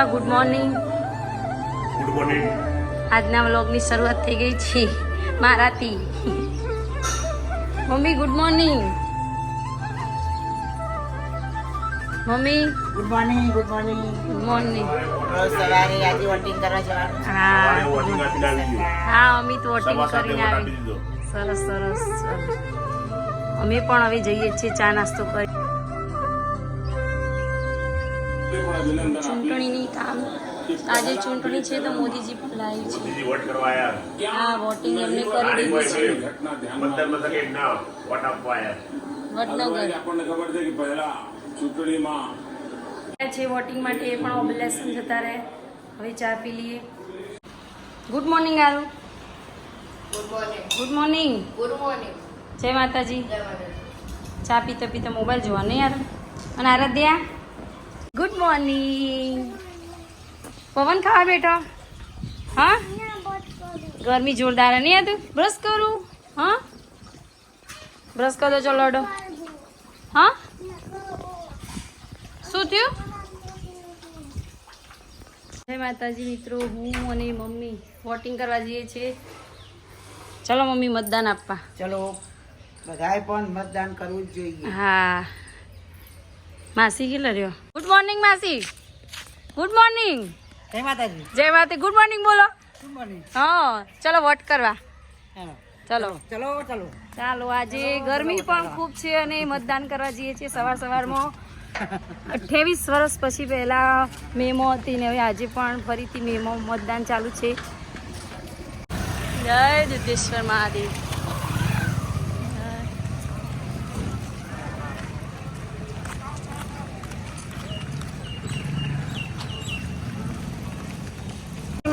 પપ્પા good morning good morning આજના વ્લોગની શરૂઆત થઈ ગઈ છે મારાથી. Mummy good morning mummy. Good morning good morning good morning રોજ સવારે આજે વોટિંગ કરવા જવાનું હા. હા અમિત વોટિંગ કરીને આવી. સરસ સરસ. અમે પણ હવે જઈએ છીએ ચા નાસ્તો કરી. ચૂંટણીની કામ. આજે ચૂંટણી છે તો મોદીજી પણ છે. વોટ કરવા આવ્યા હા વોટિંગ એમને કરી દીધું છે. મતદાર મથકે ના વોટ આપવા આવ્યા વડનગર આપણને ખબર છે કે પહેલા ચૂંટણીમાં છે વોટિંગ માટે એ પણ ઓબ્લેશન જતા રહે. હવે ચા પી લઈએ. Good morning Aaru good morning good morning જય માતાજી. ચા પીતા પીતા મોબાઈલ જોવા નહીં યાર અને આરાધ્યા? ગુડ મોર્નિંગ પવન ખાવા બેઠો હા? ગરમી જોરદાર નહીં હતું બ્રશ કરું. હા? બ્રશ કરો ચલો અડો હા? શું થયું? જય માતાજી મિત્રો હું અને મમ્મી વોટિંગ કરવા જઈએ છીએ. ચલો મમ્મી મતદાન આપવા. ચલો બધાએ પણ મતદાન કરવું જ જોઈએ. હા. માસી કેટલા રહ્યો? ગુડ મોર્નિંગ માસી. ગુડ મોર્નિંગ જય માતાજી. જય માતા ગુડ મોર્નિંગ બોલો. ગુડ મોર્નિંગ હા ચલો વોટ કરવા. ચલો. ચલો ચલો ચાલો. આજે ગરમી પણ ખૂબ છે અને મતદાન કરવા જઈએ છીએ સવાર સવારમાં. અઠ્યાવીસ વર્ષ પછી પહેલા મેમો હતી ને હવે આજે પણ ફરીથી મેમો મતદાન ચાલુ છે. જય દુધેશ્વર મહાદેવ.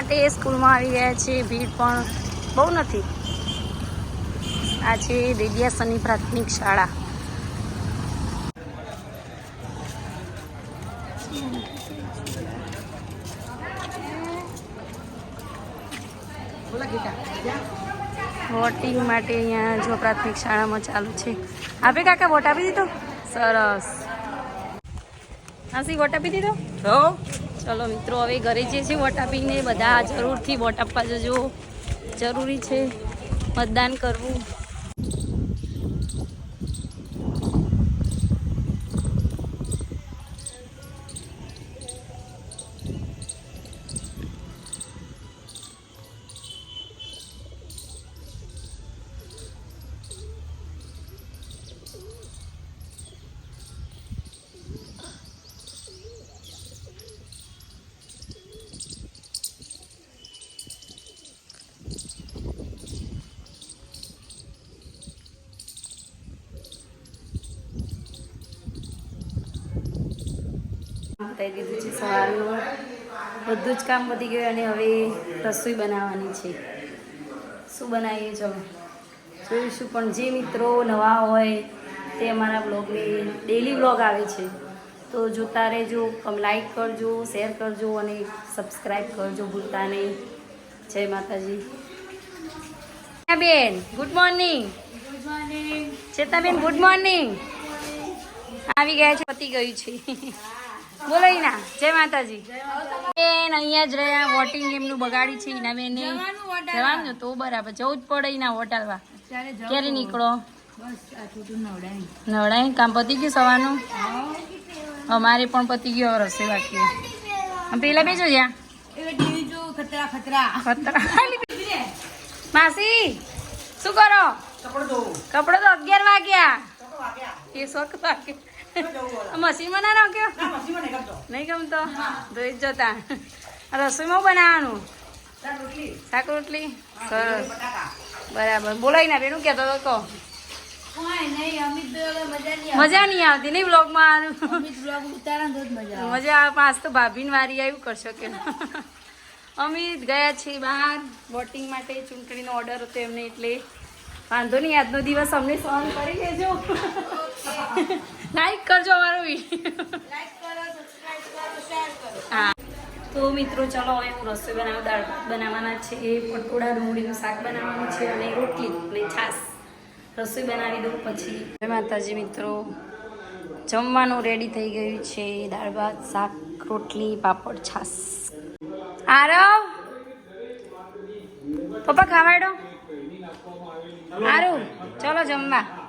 માટે સ્કૂલમાં આવી ગયા છે. ભીડ પણ બહુ નથી. આ છે દેડિયાસની પ્રાથમિક શાળા. વોટિંગ માટે અહીંયા જો પ્રાથમિક શાળામાં ચાલુ છે. આપે કાકા વોટ આપી દીધો? સરસ. હાસી, વોટ આપી દીધો? ચલો મિત્રો, હવે ઘરે જે છે વોટ આપીને બધા જરૂરથી વોટ આપવા જજો. જરૂરી છે મતદાન કરવું. થઈ દીધું છે સવારનું. બધું જ કામ પતી ગયું અને હવે રસોઈ બનાવવાની છે. શું બનાવીએ છો જોઈશું પણ જે મિત્રો નવા હોય તે અમારા બ્લોગને ડેલી બ્લોગ આવે છે. તો જોતા રહેજો લાઈક કરજો શેર કરજો અને સબસ્ક્રાઈબ કરજો ભૂલતા નહીં. જય માતાજી. બેન good morning good morning ચેતાબેન good morning આવી ગયા છે પતી ગયું છે. બોલો ના જય માતાજી. બેન અહીંયા જ રહ્યા વોટિંગ એમનું બગાડી છે ઈના બેને. જવાનું ને તો બરાબર જવું જ પડે ઈના વોટાલવા ક્યારે નીકળો? નવડાય. કામ પતી ગયું સવારનું? અમારે પણ પતી ગયો રસોઈ બાકી. આમ પેલા બેજો જ્યાં. ખતરા માસી શું કરો? કપડો તો અગિયાર વાગ્યા. એ શોખ વાગે. મશીનમાં ના નાખ્યો નહીં ગમતો. ધોઈ જ જતા. રસોઈમાં બનાવવાનું. શાક રોટલી. સરસ. બરાબર. બોલાય ના બેનું કહેતો તો કહો. મજા નહીં આવતી. નહીં બ્લોગમાં મજા આવે. પાંચ તો ભાભીને વારી આવ્યું કરશો કે અમિત ગયા છે બહાર. વોટિંગ માટે ચૂંટણીનો ઓર્ડર હતો એમને એટલે. વાંધો નહીં આજનો દિવસ અમને સહન કરી લેજો. લાઈક કરજો અમારો હા. તો મિત્રો ચલો હવે હું રસોઈ બનાવું દાળ ભાત બનાવવાના છે પટોળા ડુંગળીનું શાક બનાવવાનું છે અને રોટલી અને છાશ. રસોઈ બનાવી દઉં પછી. જય માતાજી મિત્રો. જમવાનું રેડી થઈ ગયું છે. દાળ ભાત શાક રોટલી પાપડ છાસ આરવ! પપ્પા ખાવાડો આરું ચલો જમવા.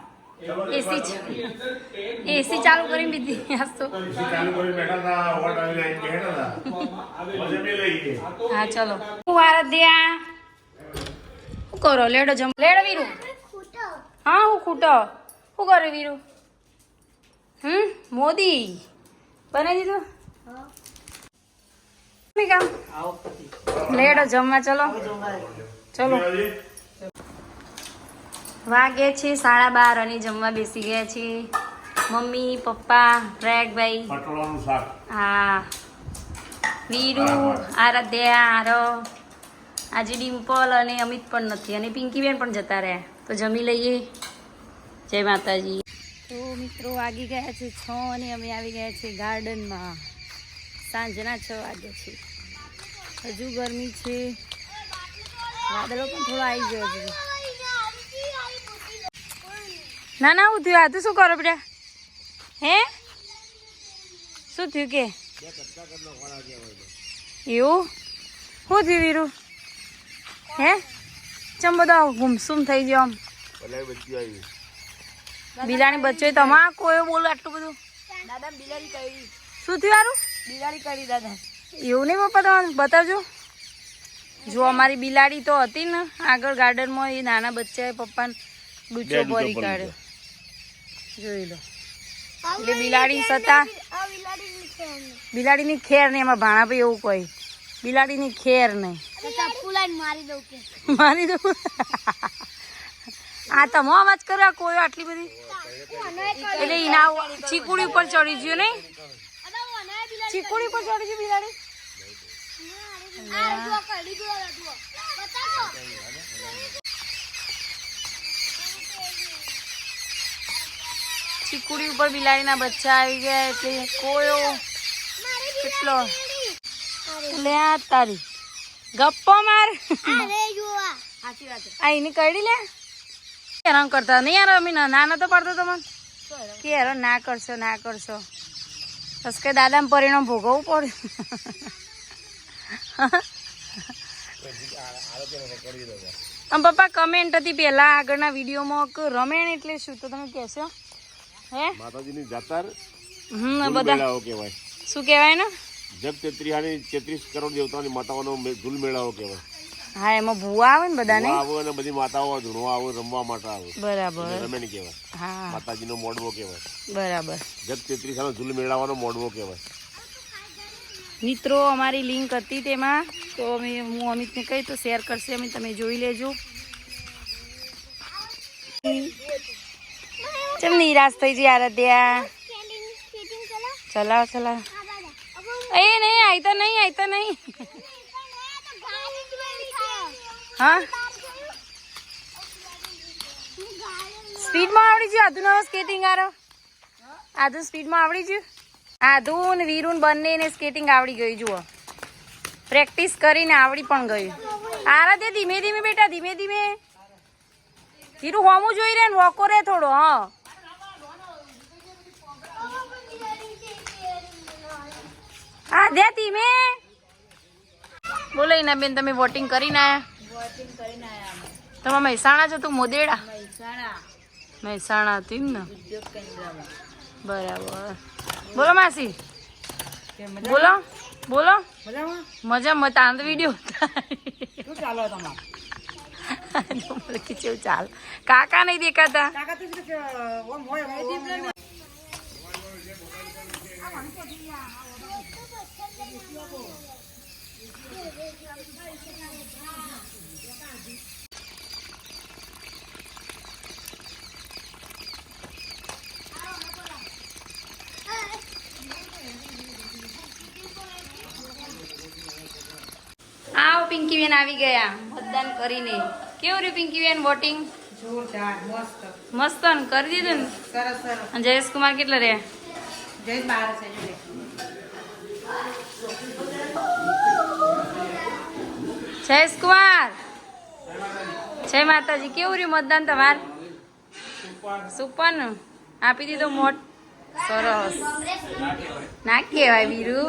એસી એસી ચાલુ કરીને દીધી આજ તો ચાલુ કરી બેઠા હતા વોટ આવીને આવીને બેઠા હતા. પછી જમી લઈએ હા ચલો. હું આરાધ્યા શું કરો? લેડો જમ લેડો વીરુ. હા હું ખૂટો. શું કરે વીરુ? હમ મોદી. બનાવી દીધું? કામ? લેડો જમવા ચલો. ચલો. વાગે છે સાડા બાર અને જમવા બેસી ગયા છે. મમ્મી પપ્પા પ્રયાગભાઈ પટોળાનું શાક. હા. વીરુ આરાધ્યા આરવ આજે ડિમ્પલ અને અમિત પણ નથી. અને પિંકીબેન પણ જતા રહ્યા. તો જમી લઈએ. જય માતાજી. તો મિત્રો વાગી ગયા છે છ અને અમે આવી ગયા છે ગાર્ડનમાં. સાંજના છ વાગ્યા છે. હજુ ગરમી છે. વાદળો પણ થોડો આવી ગયો છે. ના ના હું થયું આ તો શું કરો બેટા? હે? શું થયું કે? એવું? શું થયું વીરુ? હે? ચમ બધા ગુમસુમ થઈ ગયો આમ. બિલાડી બચ્ચો તમા કોઈ બોલો આટલું બધું? દાદા બિલાડી કરી. શું થયું આરું? બિલાડી કરી દાદા એવું નહીં પપ્પા તમારે? બતાવજો. જો અમારી બિલાડી તો હતી ને આગળ ગાર્ડનમાં એ નાના બચ્ચાએ પપ્પાને ડૂચો બોરી ભરી કાઢ્યો. જોઈ લો. એટલે બિલાડી સતા બિલાડીની ખેર નહીં એમાં ભાણાભાઈ એવું કોઈ. બિલાડીની ખેર નહીં મારી દઉં મારી દઉં. આ તમો અવાજ કરો આ કોઈ આટલી બધી? એટલે એના ચીકુડી ઉપર ચડી ગયો નહીં? ચીકુડી ઉપર ચડી ગયું બિલાડી? ચીકુડી ઉપર બિલાડીના બચ્ચા આવી ગયા એટલે કોયો? કેટલો? લે આ તારી. ગપ્પો માર. આ એની કરી લે? હેરાન કરતા નહીં યાર અમે? ના તો પડતો તમને? કે યાર ના કરશો ના કરશો. બસ કે દાદા પરિણામ ભોગવવું પડે. આમ પપ્પા કમેન્ટ હતી પહેલાં આગળના વિડીયોમાં કે રમેણ એટલે શું? તો તમે કહેશો? હે? માતાજીની જાતર હમ બધા. કહેવાય. શું કહેવાય ને જગ તેત્રીહાની તેત્રીસ કરોડ દેવતાની માતાઓનો ધૂલ મેળાઓ કહેવાય. હા એમાં ભૂવા આવે ને બધાને? આવે અને બધી માતાઓ ધૂણો આવે રમવા માટે આવે. બરાબર. રમે ને કહેવાય. હા. માતાજીનો મોડવો કહેવાય. બરાબર. જગ તેત્રીસ આનો ધૂલ મેળાવાનો મોડવો કહેવાય. મિત્રો અમારી લિંક હતી તેમાં. તો અમે હું અમિતને કહી તો શેર કરશે અમે તમે જોઈ લેજો. ચમ નિરાશ થઈ જઈ આરાધ્યા? ચલાવ ચલાવ એ નહીં આઈતા નહીં આઈતા નહીં. હા? સ્પીડમાં આવડી ગયું આધુ નવો સ્કેટિંગ આરો? આધુ સ્પીડમાં આવડી ગયું આધુ ને વીરુન બંનેને સ્કેટિંગ આવડી ગયું જુઓ. પ્રેક્ટિસ કરીને આવડી પણ ગયું આરાધ્યા, ધીમે ધીમે બેટા, ધીમે ધીમે. ધીરું હોમું જોઈ રહે ને, વોકો રે થોડો, હા. હા દે ધીમે બોલો બેન તમે વોટિંગ કરીને આયા? તમે મહેસાણા છો તું મોદેડા? મહેસાણા. હતી એમ ને બરાબર. બોલો માસી. બોલો બોલો. મજા મત આંદ વિડિયો શું ચાલો તમારે? કેવું ચાલ. કાકા નહીં દેખાતા. કાકા તો શું છે ઓમ હોય ઓમ હોય. આવો પિંકીબેન આવી ગયા મતદાન કરીને. કેવું રહ્યું પિંકીબેન વોટિંગ જોરદાર મસ્ત. મસ્ત કરી દીધું ને? સરસ સરસ. જયેશ કુમાર કેટલા રહ્યા? જયેશ બાર છે. જયેશ કુમાર જય માતાજી. કેવું રહ્યું મતદાન તમાર? સુપન આપી દીધો મોટ. સરસ. ના કહેવાય બીરુ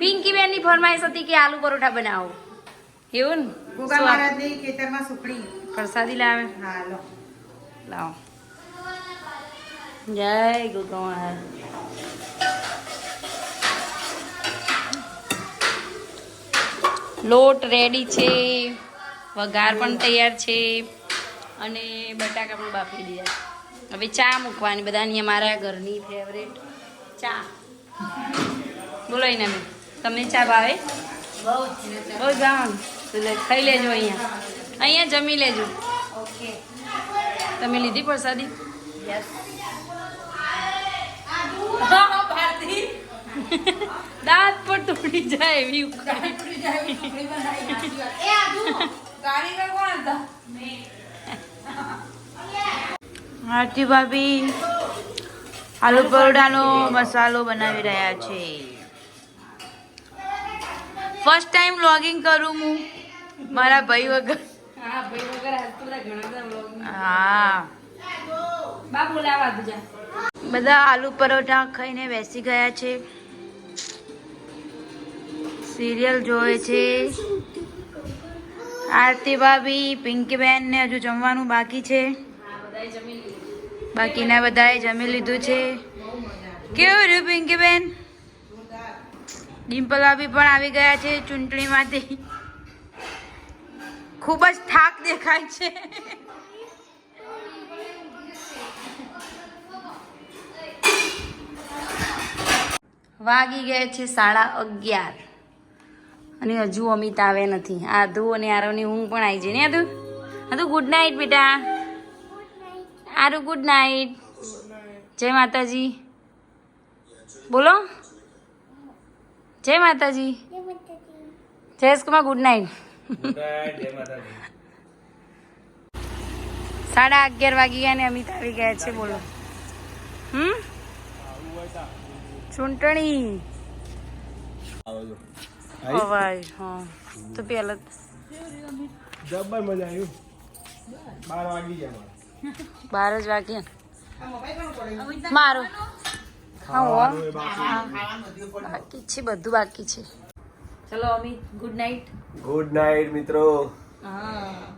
પિંકી બેનની ફરમાઈશ હતી કે આલુ પરોઠા બનાવો. એવું ને? ખેતરમાં પ્રસાદી લાવે? હા લો. લાવો. જય ગોગા લોટ રેડી છે વઘાર પણ તૈયાર છે અને બટાકા પણ બાફી દીધા હવે ચા મૂકવાની બધાની અમારા ઘરની ફેવરેટ ચા. બોલો એને બેન તમને ચા ભાવે? બહુ જ ભાવે? ખાઈ લેજો અહીંયા. અહીંયા જમી લેજો. ઓકે તમે લીધી પ્રસાદી? દાંત પણ તૂટી જાય એવી ઉકાળી આરતી ભાભી આલુ પરોઠાનો મસાલો બનાવી રહ્યા છે. ફર્સ્ટ ટાઈમ લોગિંગ કરું હું. મારા ભાઈ વગર. હા ભાઈ વગર હાલ તો બધા ઘણા બધા vlog હા. બા બોલાવા બધા આલુ પરોઠા ખાઈને બેસી ગયા છે. સિરિયલ જોવે છે. આરતી ભાભી, પિંકી બેન ને હજુ જમવાનું બાકી છે. બાકીના બધાએ જમી લીધું છે. કેવું રહ્યું પિંકી બેન? ડિમ્પલ ભાભી પણ આવી ગયા છે ચૂંટણીમાંથી. ખૂબ જ થાક દેખાય છે. વાગી ગયા છે સાડા અગિયાર. અને હજુ અમિત આવે નથી. આધુ અને આરવની ઊંઘ પણ આવી જઈને આધુ આધુ ગુડ નાઇટ બેટા. આરુ ગુડ નાઇટ જય માતાજી. બોલો. જય માતાજી. જયેશકુમાર ગુડ નાઇટ સાડા અગિયાર વાગી ગયા ને અમિત આવી ગયા છે બોલો. હમ? ચૂંટણી. અવાજ હા તો પેલા જબ્બર મજા આવ્યું બાર વાગી ગયા બાર જ વાગ્યા મારું હા બાકી છે બધું બાકી છે ચલો Amit good night good night મિત્રો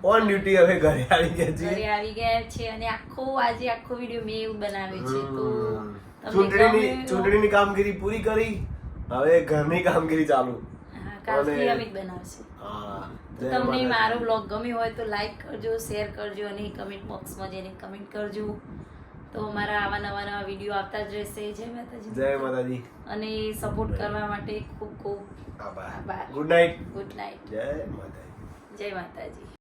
ઓન ડ્યુટી હવે ઘરે આવી ગયા ઘરે આવી ગયા છે અને આખો આજે આખો વીડિયો મેં એવું બનાવ્યો છે તો ચૂંટણીની ચૂંટણીની કામગીરી પૂરી કરી. હવે ઘરની કામગીરી ચાલુ. હા, નિયમિત બનાવશે. તો તમને. મારો બ્લોગ ગમ્યો હોય તો લાઈક કરજો શેર કરજો અને કમેન્ટ બોક્સમાં જઈને કમેન્ટ કરજો. તો અમારા આવા નવા નવા વીડિયો આવતા જ રહેશે. જય માતાજી. જય માતાજી. અને સપોર્ટ કરવા માટે ખૂબ ખૂબ આભાર. ગુડ નાઇટ ગુડ નાઇટ જય માતાજી. જય માતાજી.